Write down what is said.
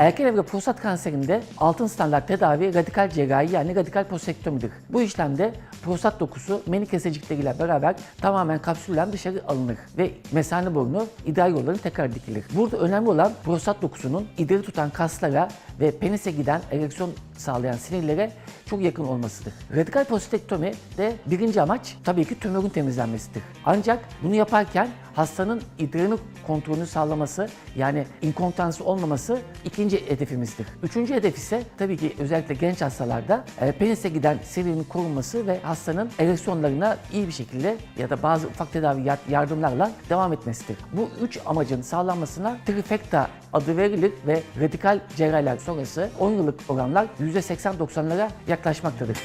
Erken evre prostat kanserinde altın standart tedavi radikal cerrahi yani radikal prosektomidir. Bu işlemde prostat dokusu meni kesecikleriyle beraber tamamen kapsüllen dışarı alınır ve mesane borunu idrar yolları tekrar dikilir. Burada önemli olan prostat dokusunun idri tutan kaslara ve penise giden ereksiyon sağlayan sinirlere çok yakın olmasıdır. Radikal prostatektomi de birinci amaç tabii ki tümörün temizlenmesidir. Ancak bunu yaparken hastanın idrarını kontrolünü sağlaması yani inkontinansı olmaması ikinci hedefimizdir. Üçüncü hedef ise tabii ki özellikle genç hastalarda e, penise giden sinirin korunması ve hastanın ereksiyonlarına iyi bir şekilde ya da bazı ufak tedavi yar- yardımlarla devam etmesidir. Bu üç amacın sağlanmasına trifecta adı verilir ve radikal cerrahiler sonrası 10 yıllık oranlar %80-90'lara yaklaşmaktadır.